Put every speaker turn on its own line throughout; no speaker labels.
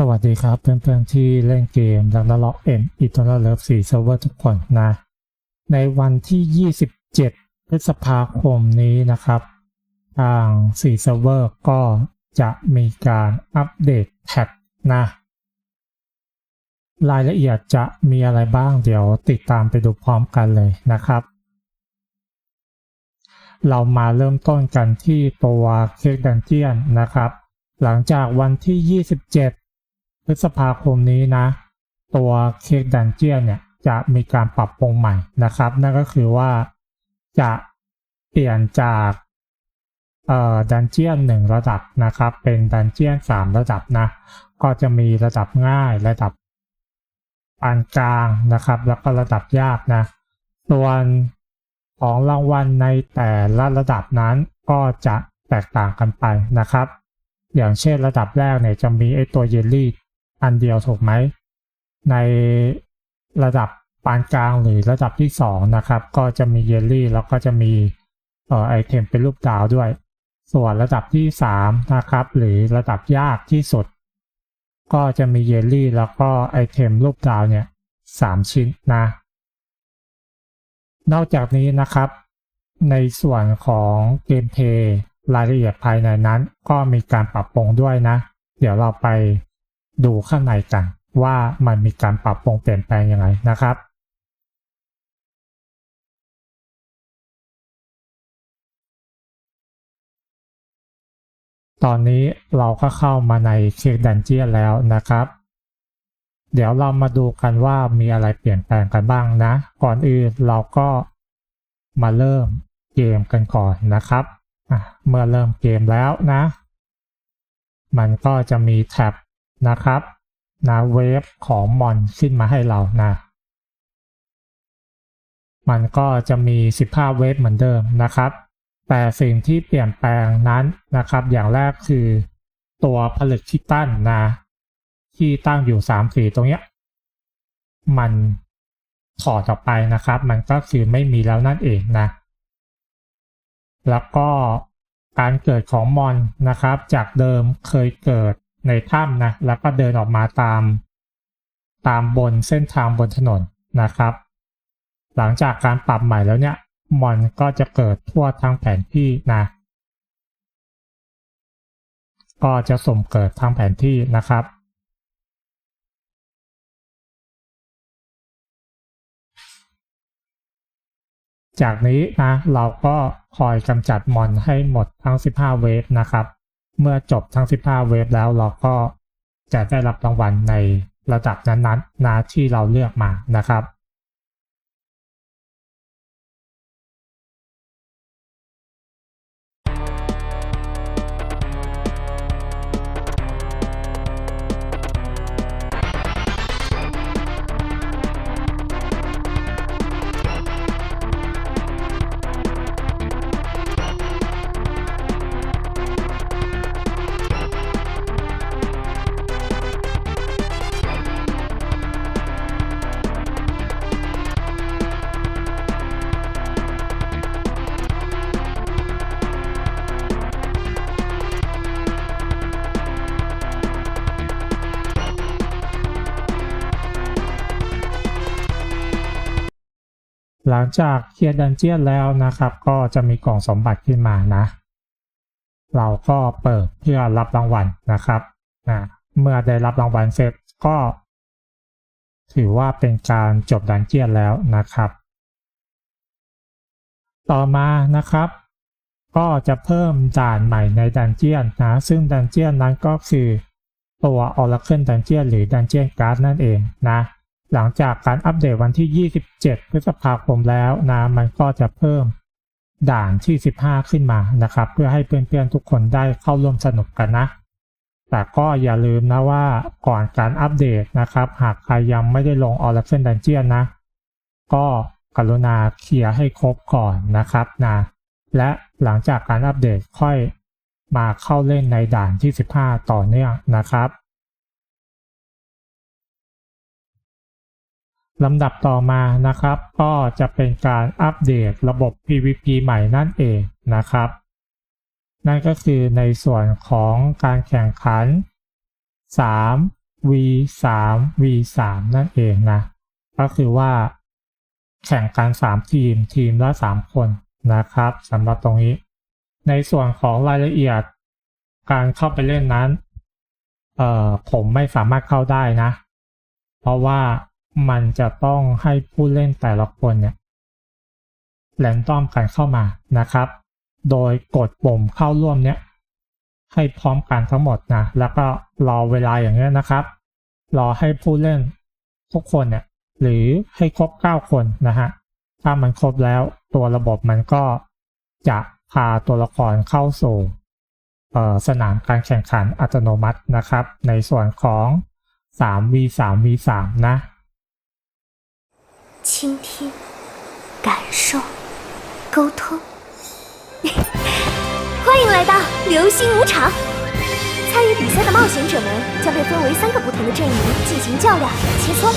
สวัสดีครับเพื่อนๆที่เล่นเกมลักนาล็อกเอ็มอีทอร์เลิฟสีเซิร์ฟเวอร์ทุกคนนะ ในวันที่ 27 พฤษภาคมนี้นะครับ ทาง4เซิร์ฟเวอร์ก็จะมีการอัปเดตแพทนะ รายละเอียดจะมีอะไรบ้างเดี๋ยวติดตามไปดูพร้อมกันเลยนะครับ เรามาเริ่มต้นกันที่ตัวเค้กดันเจียนนะครับ หลังจากวันที่ 27 พฤษภาคมนี้นะ ตัวเค้กดันเจียนเนี่ยจะมีการปรับปรุงใหม่นะครับ นั่นก็คือว่าจะเปลี่ยนจากเอ่อดันเจียนหนึ่งระดับนะครับ เป็นดันเจียนสามระดับนะ ก็จะมีระดับง่ายระดับปานกลางนะครับ แล้วก็ระดับยากนะ ส่วนของรางวัลในแต่ละระดับนั้นก็จะแตกต่างกันไปนะครับ อย่างเช่นระดับแรกเนี่ยจะมีไอตัวเยลลี่ อันเดียวถูกไหม ในระดับปานกลางหรือระดับที่สองนะครับ ก็จะมีเยลลี่แล้วก็จะมีออไอเทมเป็นรูปดาวด้วย ส่วนระดับที่สามนะครับหรือระดับยากที่สุด ก็จะมีเยลลี่แล้วก็ไอเทมรูปดาวเนี่ยสามชิ้นนะ นอกจากนี้นะครับ ในส่วนของเกมเพย์รายละเอียดภายในนั้น ก็มีการปรับปรุงด้วยนะ เดี๋ยวเราไป ดูข้างในกัน ว่ามันมีการปรับปรุงเปลี่ยนแปลงยังไงนะครับตอนนี้เราก็เข้ามาในเค้กดันเจียนแล้วนะครับ เดี๋ยวเรามาดูกันว่ามีอะไรเปลี่ยนแปลงกันบ้างนะ ก่อนอื่นเราก็มาเริ่มเกมกันก่อนนะครับ เมื่อเริ่มเกมแล้วนะ มันก็จะมีแท็บ นะครับนะเวฟของมอนขึ้นมาให้เรานะ มันก็จะมี 15 เวฟเหมือนเดิมนะครับ แต่สิ่งที่เปลี่ยนแปลงนั้นนะครับ อย่างแรกคือตัวผลึกที่ตั้นนะ ที่ตั้งอยู่ 3 สีตรงเนี้ยมันถอดออกไปนะครับ มันก็คือไม่มีแล้วนั่นเองนะ แล้วก็การเกิดของมอนนะครับ จากเดิมเคยเกิด ในถ้ำนะแล้วก็เดินออกมาตาม ตามบนเส้นทางบนถนนนะครับ หลังจากการปรับใหม่แล้วเนี่ยมอนก็จะเกิดทั่วทั้งแผนที่นะก็จะสุ่มเกิดทางแผนที่นะครับ จากนี้นะเราก็คอยกำจัดมอนให้หมดทั้ง 15 เวฟนะครับ เมื่อจบทั้ง 15 เวฟแล้วเราก็จะได้รับรางวัลในระดับนั้นๆนะที่เราเลือกมานะครับ หลังจากเคลียร์ดันเจียนแล้วนะครับ ก็จะมีกล่องสมบัติขึ้นมานะ เราก็เปิดเพื่อรับรางวัลนะครับนะเมื่อได้รับรางวัลเสร็จก็ ถือว่าเป็นการจบดันเจียนแล้วนะครับ ต่อมานะครับ ก็จะเพิ่มด่านใหม่ในดันเจียนนะ ซึ่งดันเจียนนั้นก็คือตัว Oracle Dungeon หรือ Dungeon Guard นั่นเองนะ หลังจากการอัปเดตวันที่ 27 พฤษภาคมแล้วนะมันก็จะเพิ่มด่านที่ 15 ขึ้นมานะครับ เพื่อให้เพื่อนๆทุกคนได้เข้าร่วมสนุกกันนะ แต่ก็อย่าลืมนะว่าก่อนการอัปเดตนะครับ หากใครยังไม่ได้ลง Oracle Dungeon นะ ก็กรุณาเคลียร์ให้ครบก่อนนะครับนะและหลังจากการอัปเดตค่อยมาเข้าเล่นในด่านที่ 15 ต่อเนื่องนะครับ ลำดับต่อมานะครับ ก็จะเป็นการอัปเดตระบบ PVP ใหม่นั่นเองนะครับ นั่นก็คือในส่วนของการแข่งขัน 3 v 3 v 3นั่นเองนะ ก็คือว่า แข่งกัน 3 ทีมทีมละ 3 คนนะครับสำหรับตรงนี้ ในส่วนของรายละเอียดการเข้าไปเล่นนั้น เอ่อผมไม่สามารถเข้าได้นะ เพราะว่า มันจะต้องให้ผู้เล่นแต่ละคนเนี่ยแรนดอมกันเข้ามานะครับ โดยกดปุ่มเข้าร่วมเนี่ยให้พร้อมกันทั้งหมดนะ แล้วก็รอเวลาอย่างเงี้ยนะครับ รอให้ผู้เล่นทุกคนเนี่ยหรือให้ครบ 9 คนนะฮะ ถ้ามันครบแล้วตัวระบบมันก็จะพาตัวละครเข้าสู่สนามการแข่งขันอัตโนมัตินะครับ ในส่วนของ 3v 3v 3 นะ
倾听、感受、沟通。欢迎来到流星舞场！参与比赛的冒险者们将被分为三个不同的阵营进行较量切磋。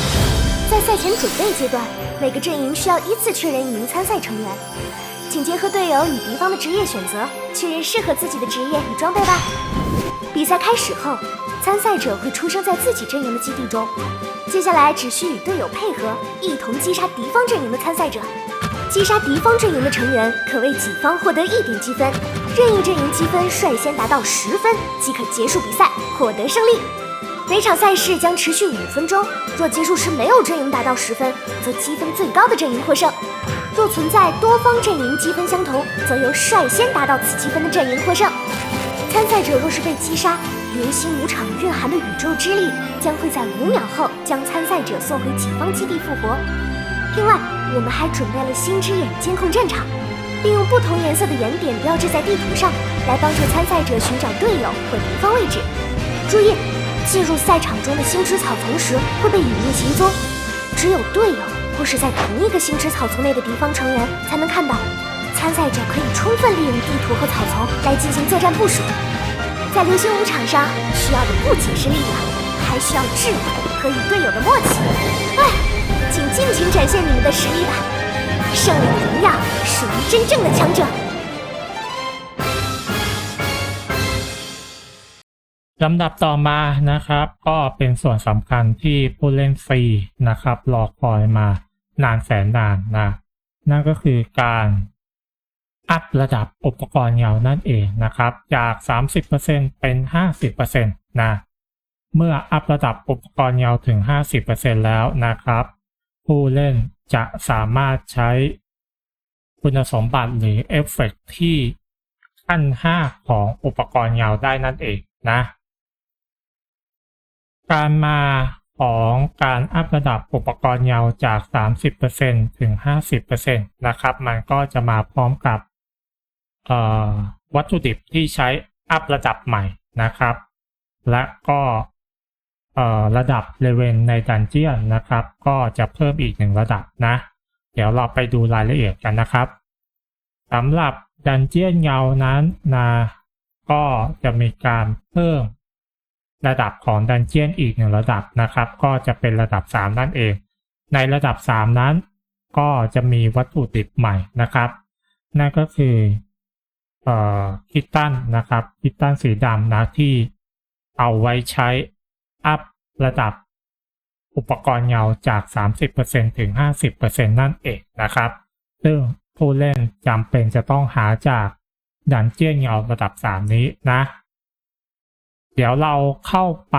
在赛前准备阶段，每个阵营需要依次确认一名参赛成员，请结合队友与敌方的职业选择，确认适合自己的职业与装备吧。比赛开始后，参赛者会出生在自己阵营的基地中，接下来只需与队友配合，一同击杀敌方阵营的参赛者。击杀敌方阵营的成员可为己方获得一点积分，任意阵营积分率先达到十分即可结束比赛，获得胜利。每场赛事将持续五分钟，若结束时没有阵营达到十分，则积分最高的阵营获胜；若存在多方阵营积分相同，则由率先达到此积分的阵营获胜。参赛者若是被击杀，流星舞场蕴含的宇宙之力将会在五秒后将参赛者送回己方基地复活。另外，我们还准备了星之眼监控战场，利用不同颜色的圆点标志在地图上，来帮助参赛者寻找队友或敌方位置。注意，进入赛场中的星之草丛时会被隐匿行踪，只有队友或是在同一个星之草丛内的敌方成员才能看到。参赛者可以充分利用地图和草丛来进行作战部署。在流星舞场上，需要的不仅是力量，还需要智慧和与队友的默契。哎。请尽情展现你们的实力吧！胜利的荣耀属于真正的强者。
ลำดับต่อมานะครับ ก็เป็นส่วนสำคัญที่ผู้เล่นฟรีนะครับ รอคอยมานานแสนนานนะ นั่นก็คือการ อัพระดับอุปกรณ์เงานั่นเองนะครับ จาก 30%เป็น 50%นะเมื่ออัพระดับอุปกรณ์เงาถึง 50%แล้วนะครับ ผู้เล่นจะสามารถใช้คุณสมบัติหรือเอฟเฟกที่ขั้น 5 ของอุปกรณ์เงาได้นั่นเองนะ การมาของการอัพระดับอุปกรณ์เงาจาก 30%ถึง 50%นะครับ มันก็จะมาพร้อมกับ วัตถุดิบที่ใช้อัพระดับใหม่นะครับ และก็ระดับเลเวลในดันเจียนนะครับ ก็จะเพิ่มอีกหนึ่งระดับนะ เดี๋ยวเราไปดูรายละเอียดกันนะครับสำหรับดันเจียนเงานั้นนะก็จะมีการเพิ่มระดับของดันเจียนอีกหนึ่งระดับนะครับ ก็จะเป็นระดับ 3 นั่นเอง ในระดับ 3 นั้น ก็จะมีวัตถุดิบใหม่นะครับ นั่นก็คือ คิตตันนะครับคิตตันสีดำนะที่เอาไว้ใช้อัพระดับอุปกรณ์เงาจาก 30%ถึง 50%นั่นเองนะครับ ซึ่งผู้เล่นจำเป็นจะต้องหาจากดันเจียนเงาระดับ 3 นี้นะ เดี๋ยวเราเข้าไป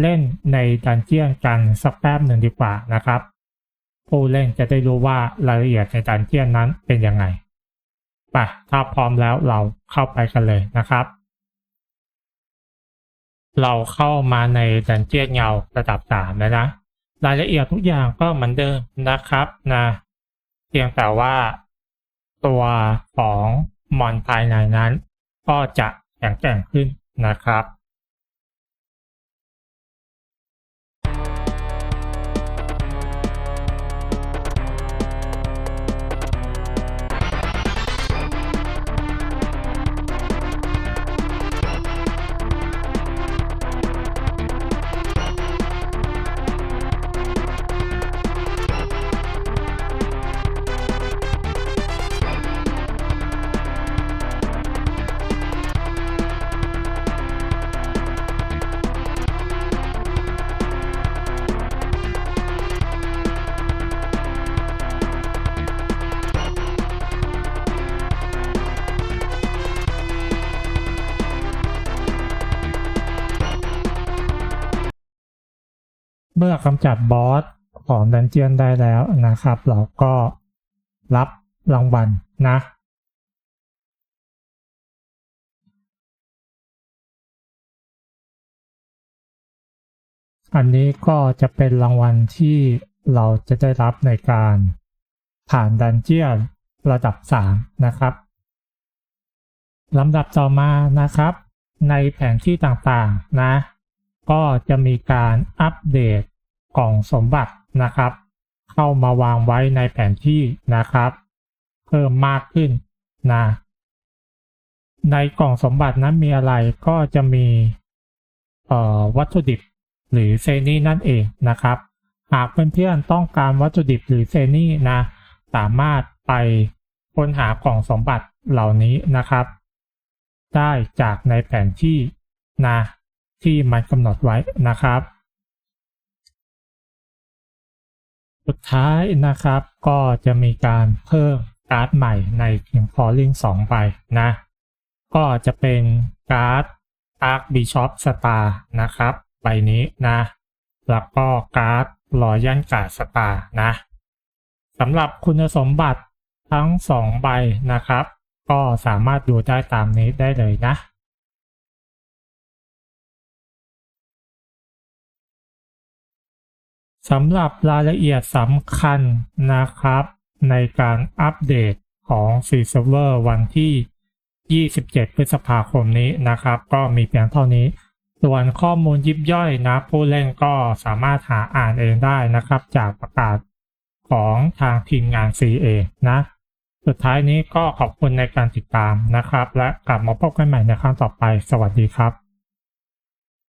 เล่นในดันเจียนกันสักแป๊บหนึ่งดีกว่านะครับ ผู้เล่นจะได้รู้ว่ารายละเอียดในดันเจียนนั้นเป็นยังไง ไปถ้าพร้อมแล้วเราเข้าไปกันเลยนะครับ เราเข้ามาในดันเจียนเงาระดับสามแล้วนะ รายละเอียดทุกอย่างก็เหมือนเดิมนะครับนะเพียงแต่ว่าตัวของมอนภายในนั้น ก็จะแข็งแกร่งขึ้นนะครับ มื่อกำจัดบอสของดันเจียนได้แล้วนะครับ เราก็รับรางวัลนะ อันนี้ก็จะเป็นรางวัลที่เราจะได้รับในการผ่านดันเจียนระดับ 3 นะครับลำดับต่อมานะครับ ในแผนที่ต่างๆนะ ก็จะมีการอัปเดต กล่องสมบัตินะครับ เข้ามาวางไว้ในแผนที่นะครับ เพิ่มมากขึ้นนะในกล่องสมบัตินั้นมีอะไรก็จะมีวัตถุดิบหรือเซนี่นั่นเองนะครับ หากเพื่อนๆต้องการวัตถุดิบหรือเซนี่นะสามารถไปค้นหากล่องสมบัติเหล่านี้นะครับ ได้จากในแผนที่นะที่มันกำหนดไว้นะครับ สุดท้ายนะครับก็จะมีการเพิ่มการ์ดใหม่ใน King Calling 2ใบนะ ก็จะเป็นการ์ด Arc Bishop Star นะครับใบนี้นะ แล้วก็การ์ดรอยันกาสตาร์นะสำหรับคุณสมบัติทั้ง 2 ใบนะครับ ก็สามารถดูได้ตามนี้ได้เลยนะ สำหรับรายละเอียดสำคัญนะครับ ในการอัปเดตของ s ี Server วันที่ 27 พฤษภาคมนี้นะครับ ก็มีเพียงเท่านี้ ส่วนข้อมูลยิบย่อยนะผู้เล่นก็สามารถหาอ่านเองได้นะครับ จากประกาศของทางทีมงาน CA นะ สุดท้ายนี้ก็ขอบคุณในการติดตามนะครับ และกลับมาพบกันใหม่ในครั้งต่อไป สวัสดีครับ